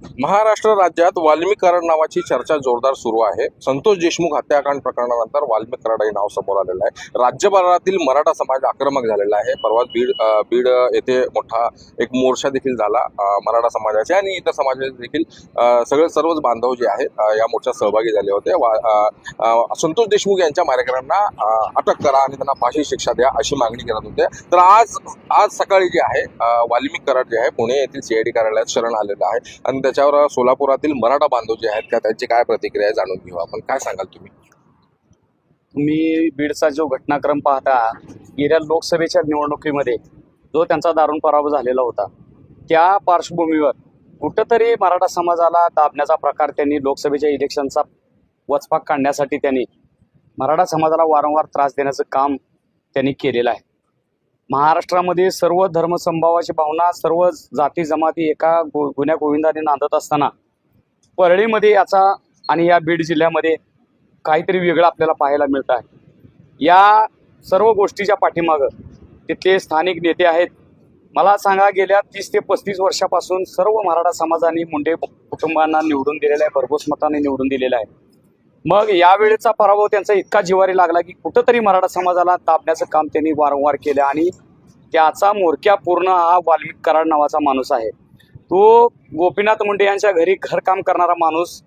महाराष्ट्र राज्यात वाल्मिक कराड नावाची चर्चा जोरदार सुरू आहे. संतोष देशमुख हत्याकांड प्रकरणानंतर वाल्मिक कराड हे नाव समोर आलेलं आहे. राज्यभरातील मराठा समाज आक्रमक झालेला आहे. परवा बीड बीड येथे मोठा एक मोर्चा देखील झाला मराठा समाजाचे आणि इतर समाजाचे देखील सगळे सर्वच बांधव जे आहेत या मोर्चात सहभागी झाले होते. संतोष देशमुख यांच्या मारेकऱ्यांना अटक करा आणि त्यांना फाशी शिक्षा द्या अशी मागणी करत होते. तर आज आज सकाळी जे आहे अं, वाल्मिक कराड जे आहे पुणे येथील सीआयडी कार्यालयात शरण आलेलं आहे. आणि त्याच्यावर सोलापुरातील मराठा बांधव जे आहेत का त्यांची काय प्रतिक्रिया आहे जाणून घेऊ आपण. काय सांगाल तुम्ही? तुम्ही बीडचा जो घटनाक्रम पाहता गेल्या लोकसभेच्या निवडणुकीमध्ये जो त्यांचा दारुण पराभव झालेला होता त्या पार्श्वभूमीवर कुठंतरी मराठा समाजाला दाबण्याचा प्रकार त्यांनी लोकसभेच्या इलेक्शनचा वचपाक काढण्यासाठी त्यांनी मराठा समाजाला वारंवार त्रास देण्याचं काम त्यांनी केलेलं आहे. महाराष्ट्रामध्ये सर्व धर्मसंभावाची भावना सर्व जाती जमाती एका गु गुन्ह्या गोविंदाने नांदत असताना परळीमध्ये याचा आणि या बीड जिल्ह्यामध्ये काहीतरी वेगळं आपल्याला पाहायला मिळत आहे. या सर्व गोष्टीच्या पाठीमागं तिथले स्थानिक नेते आहेत. मला सांगा गेल्या तीस ते पस्तीस वर्षापासून सर्व मराठा समाजाने मुंडे कुटुंबांना निवडून दिलेलं आहे भरघोस मताने निवडून दिलेलं आहे. मग यावेळेचा पराभव त्यांचा इतका जिवारी लागला की कुठंतरी मराठा समाजाला तापण्याचं काम त्यांनी वारंवार केलं आणि त्याचा मोरक्या पूर्ण हा वाल्मिक कराड नावाचा माणूस आहे. तो गोपीनाथ मुंडे यांच्या घरी घरकाम करणारा माणूस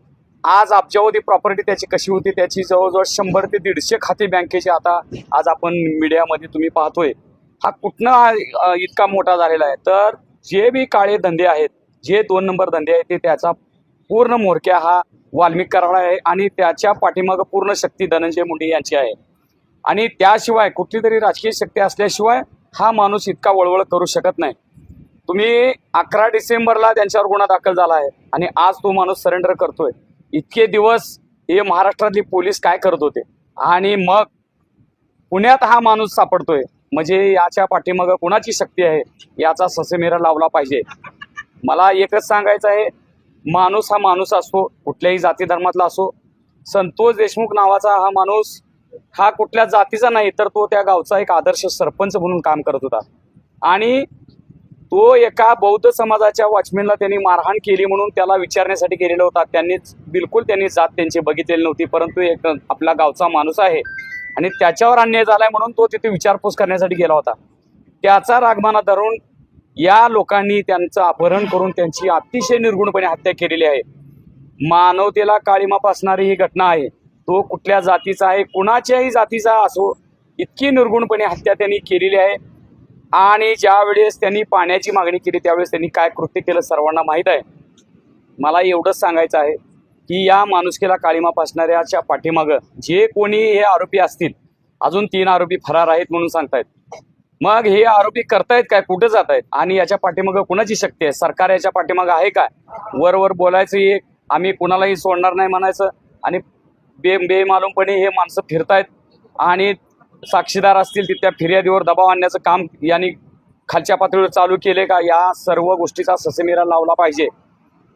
आज अब्जावधी प्रॉपर्टी त्याची कशी होती त्याची जवळजवळ शंभर ते दीडशे खाते बँकेचे आता आज आपण मीडियामध्ये तुम्ही पाहतोय. हा कुठनं इतका मोठा झालेला आहे. तर जे बी काळे धंदे आहेत जे दोन नंबर धंदे आहेत ते त्याचा पूर्ण मोरक्या हा वाल्मिक कराड आहे आणि त्याच्या पाठीमागं पूर्ण शक्ती धनंजय मुंडे यांची आहे. आणि त्याशिवाय कुठली तरी राजकीय शक्ती असल्याशिवाय हा माणूस इतका वळवळ करू शकत नाही. तुम्ही अकरा डिसेंबरला त्यांच्यावर गुन्हा दाखल झाला आहे आणि आज तो माणूस सरेंडर करतोय. इतके दिवस हे महाराष्ट्रातली पोलीस काय करत होते? आणि मग पुण्यात हा माणूस सापडतोय. म्हणजे याच्या पाठीमागं कोणाची शक्ती आहे? याचा ससेमेरा लावला पाहिजे. मला एकच सांगायचं आहे माणूस हा माणूस असतो कुठल्याही जाती धर्मातला असो संतोष देशमुख नावाचा हा माणूस हा कुठल्या जातीचा नाही तर तो त्या गावचा एक आदर्श सरपंच म्हणून काम करत होता. आणि तो एका बौद्ध समाजाच्या वॉचमॅनला त्यांनी मारहाण केली म्हणून त्याला विचारण्यासाठी गेलेला होता. त्यांनीच बिलकुल त्यांनी जात त्यांची बघितलेली नव्हती परंतु एक आपला गावचा माणूस आहे आणि त्याच्यावर अन्याय झालाय म्हणून तो तिथे विचारपूस करण्यासाठी गेला होता. त्याचा रागमाना धरून या लोकांनी त्यांचं अपहरण करून त्यांची अतिशय निर्गुणपणे हत्या केलेली आहे. मानवतेला काळीमा पासणारी ही घटना आहे. तो कुठल्या जातीचा आहे कुणाच्याही जातीचा असो इतकी निर्गुणपणे हत्या त्यांनी केलेली आहे. आणि ज्यावेळेस त्यांनी पाण्याची मागणी केली त्यावेळेस त्यांनी काय कृत्य केलं सर्वांना माहीत आहे. मला एवढंच सांगायचं आहे की या माणुसकीला काळीमा पासणाऱ्याच्या पाठीमागं जे कोणी हे आरोपी असतील अजून तीन आरोपी फरार आहेत म्हणून सांगतायत. मग हे आरोपी करतायत काय? कुठे जात आहेत आणि याच्या पाठीमागं कुणाची शक्ती आहे? सरकार याच्या पाठीमागं आहे काय? वर वर बोलायचं हे आम्ही कुणालाही सोडणार नाही म्हणायचं. आणि बे बेमालूमपणे हे माणसं फिरतायत. आणि साक्षीदार असतील तिथल्या फिर्यादीवर दबाव आणण्याचं काम यांनी खालच्या पातळीवर चालू केले का? या सर्व गोष्टीचा ससेमिरा लावला पाहिजे.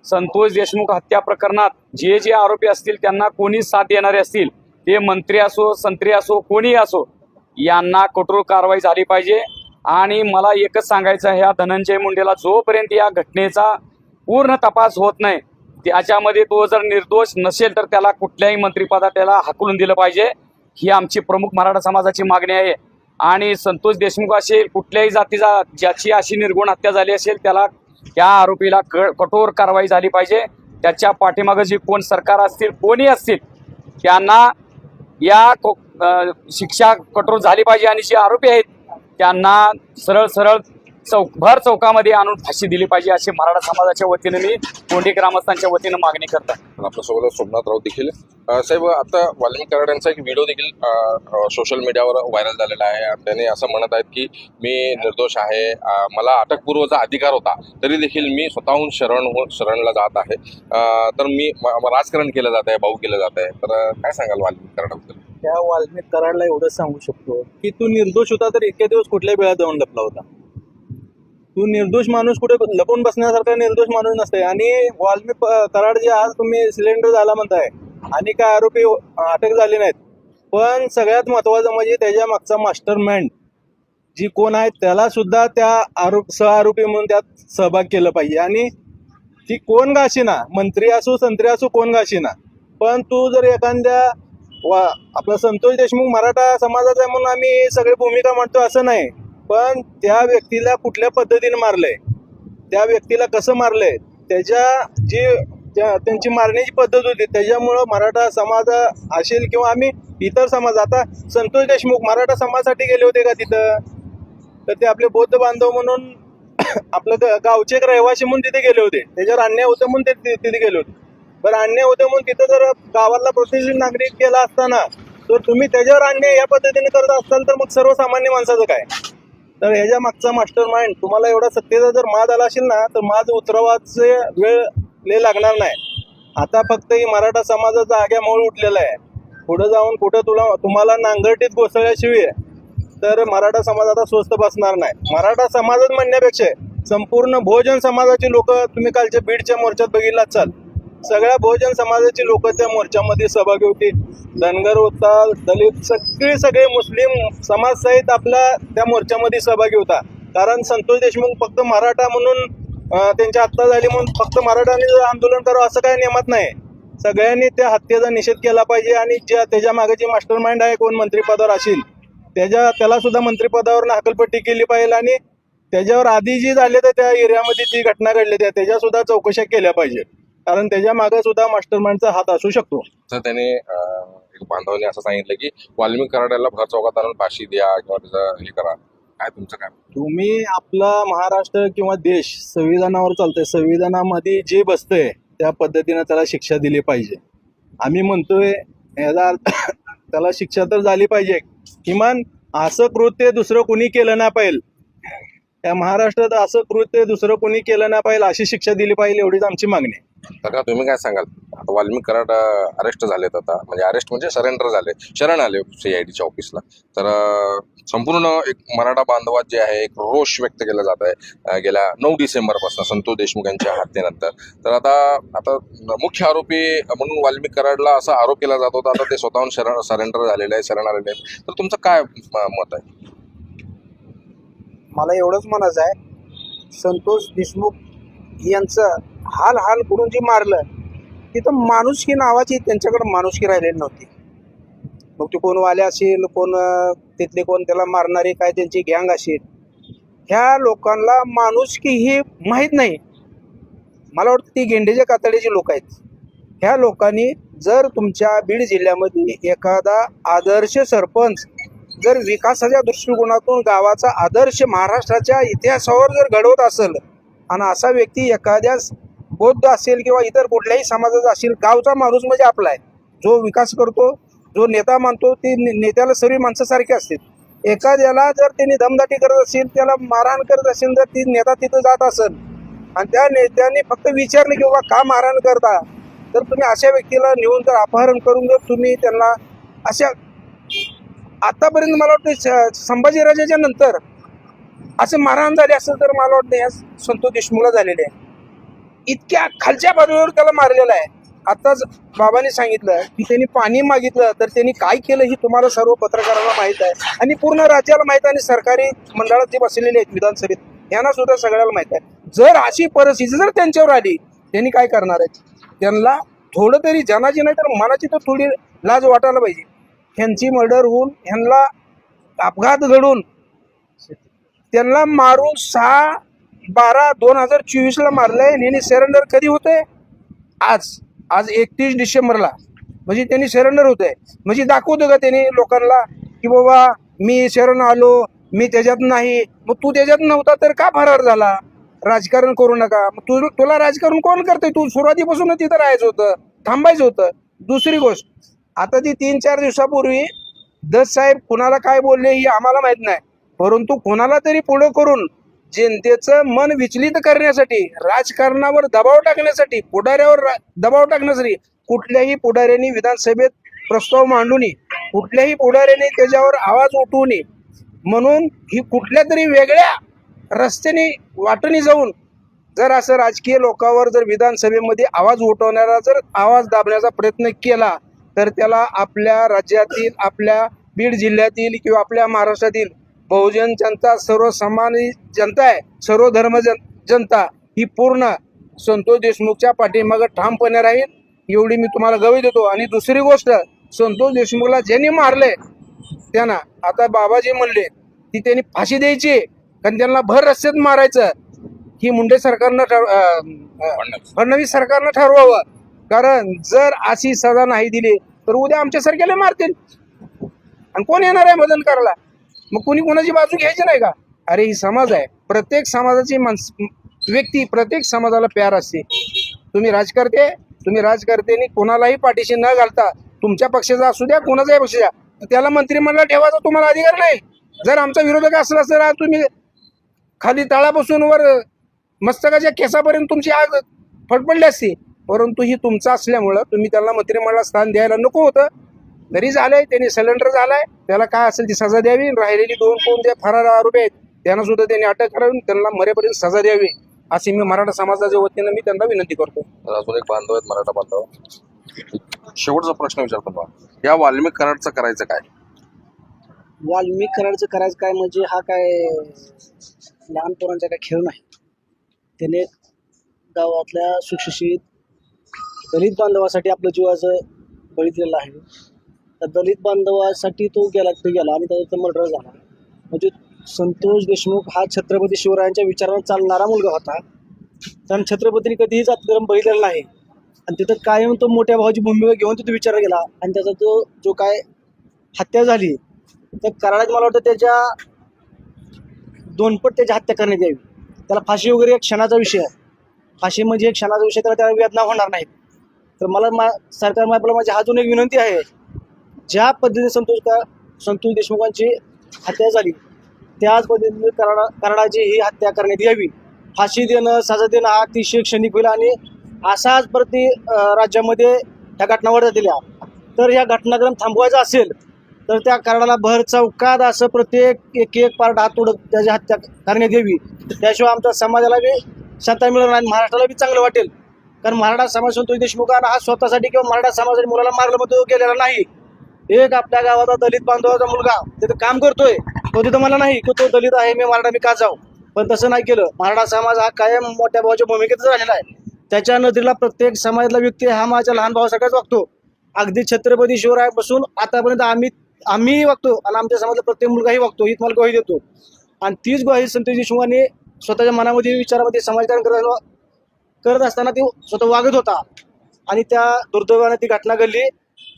संतोष देशमुख हत्या प्रकरणात जे जे आरोपी असतील त्यांना कोणी साथ देणारे असतील? ते मंत्री असो संत्री असो कोणीही असो यांना कठोर कारवाई झाली पाहिजे. आणि मला एकच सांगायचं आहे धनंजय मुंडेला जोपर्यंत या घटनेचा पूर्ण तपास होत नाही त्याच्यामध्ये तो जर निर्दोष नसेल तर त्याला कुठल्याही मंत्रिपदा त्याला हाकलून दिलं पाहिजे. ही आमची प्रमुख मराठा समाजाची मागणी आहे. आणि संतोष देशमुख असेल कुठल्याही जातीचा ज्याची अशी निर्गुण हत्या झाली असेल त्याला त्या आरोपीला क कठोर कारवाई झाली पाहिजे. त्याच्या पाठीमागं जे कोण सरकार असतील कोणी असतील त्यांना या को- शिक्षा कठोर झाली पाहिजे आणि जे आरोपी आहेत त्यांना सरळ सरळ चौक भर चौकामध्ये आणून फाशी दिली पाहिजे अशी मराठा समाजाच्या वतीनं मी कोंडी ग्रामस्थांच्या वतीनं मागणी करतात आणि आपल्यासोबत सोमनाथ राऊत देखील. साहेब आता वाल्मिक कराड एक व्हिडिओ देखील सोशल मीडियावर व्हायरल झालेला आहे. त्याने असं म्हणत आहेत की मी निर्दोष आहे. मला अटकपूर्वचा अधिकार होता. तरी देखील मी स्वतःहून शरण हो शरणला जात आहे. तर मी राजकारण केलं जात आहे भाऊ केलं जात आहे. तर काय सांगाल वाल्मिक कराडाबद्दल? त्या वाल्मिक कराडला एवढं सांगू शकतो की तू निर्दोष होता तर इतक्या दिवस कुठल्या वेळात जाऊन लपला होता? तू निर्दोष माणूस कुठे लपून बसण्यासारखा निर्दोष माणूस नसते आणि वाल्मी कराड जे आज तुम्ही सिलेंडर झाला म्हणताय आणि काय आरोपी अटक झाले नाहीत. पण सगळ्यात महत्वाचं म्हणजे त्याच्या मागचा मास्टर माइंड जी कोण आहे त्याला सुद्धा त्या आरोप सह आरोपी म्हणून त्यात सहभाग केलं पाहिजे. आणि ती कोण गाशीना मंत्री असो संत्री असो कोण गाशीना पण तू जर एखाद्या वा आपला संतोष देशमुख मराठा समाजाचा आहे म्हणून आम्ही सगळी भूमिका मांडतो असं नाही. पण त्या व्यक्तीला कुठल्या पद्धतीने मारलंय? त्या व्यक्तीला कसं मारलंय? त्याच्या जी त्यांची मारण्याची पद्धत होती त्याच्यामुळं मराठा समाज असेल किंवा आम्ही इतर समाज आता संतोष देशमुख मराठा समाजासाठी गेले होते का तिथं? तर ते आपले बौद्ध बांधव म्हणून आपलं गावचे एक रहिवासी म्हणून तिथे गेले होते. त्याच्यावर अन्याय होतं म्हणून ते तिथे गेले होते. बरं अन्याय होतं म्हणून तिथं जर गावातला प्रतिष्ठित नागरिक केला असताना तर तुम्ही त्याच्यावर अन्याय या पद्धतीने करत असाल तर मग सर्वसामान्य माणसाचं काय? तर ह्याच्या मागचा मास्टर माइंड तुम्हाला एवढा सत्तेचा जर माज आला असेल ना तर माज उतरवाचे वेळ लय लागणार नाही. आता फक्त ही मराठा समाजाचा आग्या मोळ उठलेला आहे. पुढे जाऊन कुठं तुला तुम्हाला नांगरटीत घोसळल्याशिवाय तर मराठा समाज आता स्वस्त बसणार नाही. मराठा समाजच म्हणण्यापेक्षा संपूर्ण भोजन समाजाची लोक तुम्ही कालच्या बीडच्या मोर्चात बघितला चाल. सगळ्या बहुजन समाजाची लोक त्या मोर्चामध्ये सहभागी होती. धनगर होता दलित सगळे सगळे मुस्लिम समाजसहित आपला आपल्या त्या मोर्चामध्ये सहभागी होता. कारण संतोष देशमुख फक्त मराठा म्हणून त्यांच्या त्यांची हत्या झाली म्हणून फक्त मराठाने आंदोलन करावं असं काही नियमात नाही. सगळ्यांनी त्या हत्येचा निषेध केला पाहिजे आणि ज्या त्याच्यामागे जे मास्टर माइंड आहे कोण मंत्रिपदावर असेल त्याच्या त्याला सुद्धा मंत्रिपदावर हकलपट्टी केली पाहिजे आणि त्याच्यावर आधी जी झाले तर त्या एरियामध्ये जी घटना घडली त्या त्याच्या सुद्धा चौकशा केल्या पाहिजे कारण त्याच्यामागे सुद्धा मास्टर माइंडचा हात असू शकतो. तर त्याने एक बांधवाने असं सांगितलं की वाल्मिक कराड्याला भर चौकात आणून फाशी द्या किंवा त्याचं हे करा. काय तुमचं काय? तुम्ही आपला महाराष्ट्र किंवा देश संविधानावर चालतंय. संविधानामध्ये जे बसतंय त्या पद्धतीनं त्याला शिक्षा दिली पाहिजे. आम्ही म्हणतोय अर्थ त्याला शिक्षा तर झाली पाहिजे. किमान असं कृत्य दुसरं कोणी केलं नाही पाहिजे या महाराष्ट्रात असं कृत्य दुसरं कोणी केलं नाही पाहिजे अशी शिक्षा दिली पाहिजे एवढीच आमची मागणी तर का तुम्ही काय सांगाल? आता वाल्मिक कराड अरेस्ट झालेत आता. म्हणजे अरेस्ट म्हणजे सरेंडर झाले. शरण आले सीआयडीच्या ऑफिसला तर संपूर्ण एक मराठा बांधवात जे आहे एक रोष व्यक्त केला जात आहे. गेल्या नऊ डिसेंबरपासून संतोष देशमुख यांच्या हत्येनंतर. तर आता आता मुख्य आरोपी म्हणून वाल्मिक कराडला असा आरोप केला जात होता आता ते स्वतःहून शरण सरेंडर झालेले आहे शरण आलेले आहेत. तर तुमचं काय मत आहे? मला एवढंच म्हणायचं आहे. संतोष देशमुख यांचं हाल हाल करून जे मारलं तिथं माणुसकी नावाची त्यांच्याकडं माणुसकी राहिलेली नव्हती. मग ते कोण वाले असेल कोण तिथले कोण त्याला मारणारे काय त्यांची गँग असेल ह्या लोकांना माणुसकी ही माहीत नाही. मला वाटतं ती गेंडेच्या कातडीचे लोक आहेत. ह्या लोकांनी जर तुमच्या बीड जिल्ह्यामध्ये एखादा आदर्श सरपंच जर विकासाच्या दृष्टिकोनातून गावाचा आदर्श महाराष्ट्राच्या इतिहासावर जर घडवत असेल आणि असा व्यक्ती एखाद्या बौद्ध असेल किंवा इतर कुठल्याही समाजाचा असेल गावचा माणूस म्हणजे आपला आहे. जो विकास करतो जो नेता मानतो ते नेत्याला सर्व माणसासारखे असतील एखाद्याला जर त्यांनी दमदाटी करत असेल त्याला मारहाण करत असेल तर ती नेता तिथं जात असेल आणि त्या नेत्याने फक्त विचारलं की बाबा का मारहाण करता तर तुम्ही अशा व्यक्तीला नेऊन तर अपहरण करून जर तुम्ही त्यांना अशा आतापर्यंत मला वाटतं संभाजीराजाच्या नंतर असं मारहाण झाले असेल तर मला वाटतं या संतोष देशमुखला झालेले आहे. इतक्या खालच्या बाजूवर त्याला मारलेलं आहे. आताच बाबांनी सांगितलं की त्यांनी पाणी मागितलं तर त्यांनी काय केलं ही तुम्हाला सर्व पत्रकारांना माहीत आहे. आणि पूर्ण राज्याला माहीत आहे आणि सरकारी मंडळात जे बसलेले आहेत विधानसभेत यांना सुद्धा सगळ्याला माहीत आहे. जर अशी परिस्थिती जर त्यांच्यावर आली त्यांनी काय करणार आहेत त्यांना थोडं तरी जनाची नाही तर मनाची तर थोडी लाज वाटायला पाहिजे. ह्यांची मर्डर होऊन ह्यांना अपघात घडून त्यांना मारून सहा बारा दोन हजार चोवीसला मारलंय. आणि यांनी सरेंडर कधी होतंय? आज. आज एकतीस डिसेंबरला. म्हणजे त्यांनी सरेंडर होतंय. म्हणजे दाखवतो का त्यांनी लोकांना की बाबा मी शरण आलो मी त्याच्यात नाही. मग तू त्याच्यात नव्हता तर का फरार झाला? राजकारण करू नका. मग तू तुला राजकारण कोण करते तू सुरुवातीपासून तिथं राहायचं होतं थांबायचं होतं. दुसरी गोष्ट आता ती तीन चार दिवसापूर्वी दस साहेब कुणाला काय बोलले ही आम्हाला माहीत नाही. परंतु कोणाला तरी पुढं करून जनतेचं मन विचलित करण्यासाठी राजकारणावर दबाव टाकण्यासाठी पुढाऱ्यावर रा- दबाव टाकण्यासाठी कुठल्याही पुढाऱ्यांनी विधानसभेत प्रस्ताव मांडू नये. कुठल्याही पुढाऱ्याने त्याच्यावर आवाज उठवू नये. म्हणून ही कुठल्या तरी वेगळ्या रस्त्याने वाटणी जाऊन जर असं राजकीय लोकांवर जर विधानसभेमध्ये आवाज उठवणारा जर आवाज दाबण्याचा प्रयत्न केला तर त्याला आपल्या राज्यातील आपल्या बीड जिल्ह्यातील किंवा आपल्या महाराष्ट्रातील बहुजन जनता सर्व समान जनता आहे सर्व धर्म जन जनता ही पूर्ण संतोष देशमुखच्या पाठीमागं ठामपणे राहील. एवढी मी तुम्हाला गवी देतो. आणि दुसरी गोष्ट संतोष देशमुखला ज्यांनी मारले त्यांना आता बाबाजी म्हणले की त्यांनी फाशी द्यायची. कारण त्यांना भर रस्त्यात मारायचं. ही मुंडे सरकारनं फडणवीस. सरकारनं ठरवावं. कारण जर अशी सजा नाही दिली तर उद्या आमच्यासारख्याला मारतील. आणि कोण येणार आहे मदत करायला? मग कोणी कोणाची बाजू घ्यायची नाही का? अरे ही समाज आहे. प्रत्येक समाजाची माणस व्यक्ती प्रत्येक समाजाला प्यार असते. तुम्ही राजकर्ते तुम्ही राजकर्त्यांनी कोणालाही पाठीशी न घालता तुमच्या पक्षाचा असू द्या कोणाचाही पक्षाचा तर त्याला मंत्रिमंडळात ठेवायचा तुम्हाला अधिकार नाही. जर आमचा विरोधक असला तर आज तुम्ही खाली तळापासून वर मस्तकाच्या केसापर्यंत तुमची आग फडफडली असती. परंतु ही तुमचं असल्यामुळं तुम्ही त्याला मंत्रिमंडळात स्थान द्यायला नको होतं. तरी झालंय त्यांनी सिलेंडर झालाय. त्याला काय असेल ती सजा द्यावी राहिलेली दोन कोण जे फरार आरोपी आहेत त्यांना सुद्धा त्यांनी अटक करावी त्यांना मरेपर्यंत सजा द्यावी. अशी मी मराठा समाजाच्या वतीनं मी त्यांना विनंती करतो. अजून एक बांधव आहेत मराठा बांधव. शेवटचा प्रश्न विचारतो बा या वाल्मिक कराडचं करायचं काय? वाल्मिक कराडचं करायचं काय म्हणजे हा काय लहान पोरांचा काय खेळ नाही. त्याने गावातल्या सुशिक्षित दलित बांधवासाठी आपलं जीवाचं बळी दिलेलं आहे. त्या दलित बांधवासाठी तो गेला तो गेला आणि त्याचा मर्डर झाला. म्हणजे संतोष देशमुख हा छत्रपती शिवरायांच्या विचारानं चालणारा मुलगा होता. कारण छत्रपतीने कधीही जातधर्म बघितलेला नाही. आणि तिथं कायम तो मोठ्या भावाची भूमिका घेऊन तिथे विचार गेला आणि त्याचा तो जो काय हत्या झाली तर कराडात मला वाटतं त्याच्या दोनपट त्याची हत्या करण्यात यावी. त्याला फाशी वगैरे एक क्षणाचा विषय आहे. फाशी म्हणजे एक क्षणाचा विषय त्याला त्याला वेदना होणार नाहीत. तर मला मा सरकार आपल्याला माझी अजून एक विनंती आहे ज्या पद्धतीने संतोष संतोष देशमुखांची हत्या झाली त्याच पद्धतीने कराडा कराडाची ही हत्या करण्यात यावी. फाशी देणं सजा देणं हा अतिशय क्षणिक होईल आणि असाच प्रति राज्यामध्ये ह्या घटना वाढत दिल्या तर ह्या घटनाक्रम थांबवायचा असेल तर त्या कराडाला भर चौकात असं प्रत्येक एक एक पार्ट हात तोडत त्याची हत्या करण्यात यावी. त्याशिवाय आमच्या समाजाला बी सत्ता मिळणार आणि महाराष्ट्राला बी चांगलं वाटेल. कारण मराठा समाज संतोष देशमुखांना हा स्वतःसाठी किंवा मराठा समाजासाठी मुलाला मारलं मग तो गेलेला नाही. एक आपल्या गावाचा दलित बांधवाचा मुलगा तिथं काम करतोय. तो तिथं मला नाही की तो दलित आहे मी मराठा मी का जाऊ. पण तसं नाही केलं. मराठा समाज हा कायम मोठ्या भावाच्या भूमिकेतच राहिलेला आहे. त्याच्या नजरेला प्रत्येक समाजातला व्यक्ती हा माझ्या लहान भावासारखाच वागतो. अगदी छत्रपती शिवरायापासून आतापर्यंत आम्ही आम्हीही वागतो आणि आमच्या समाजातला प्रत्येक मुलगाही वागतो ही तुम्हाला ग्वाही देतो. आणि तीच ग्वाही संतोष शिवाने स्वतःच्या मनामध्ये विचारामध्ये समाजकारण करत करत असताना ती स्वतः वागत होता. आणि त्या दुर्दैवाने ती घटना घडली.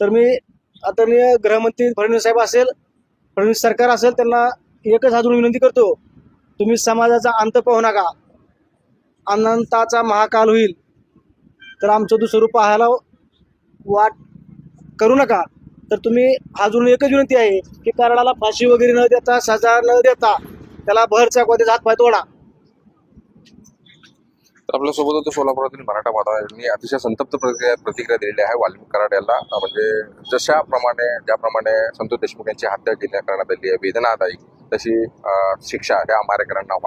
तर मी आदरणीय गृहमंत्री फडणवीस साहेब असेल फडणवीस सरकार असेल त्यांना एकच हातून विनंती करतो तुम्ही समाजाचा अंत पाहू नका. अनंताचा महाकाल होईल. तर आमचं दुसरं पाहायला वाट करू नका. तर तुम्ही अजून एकच विनंती आहे की कराडाला फाशी वगैरे न देता सजा न देता त्याला भर चाकवाते हात पाय तोडा. तर आपल्यासोबत होते सोलापुरातील मराठा बांधवांनी अतिशय संतप्त प्रतिक्रिया प्रतिक्रिया दिलेली आहे. वाल्मिक कराड याला म्हणजे जशाप्रमाणे ज्याप्रमाणे संतोष देशमुख यांची हत्या केल्या करण्यात आली आहे वेदनादायी तशी शिक्षा ह्या मारेकरांना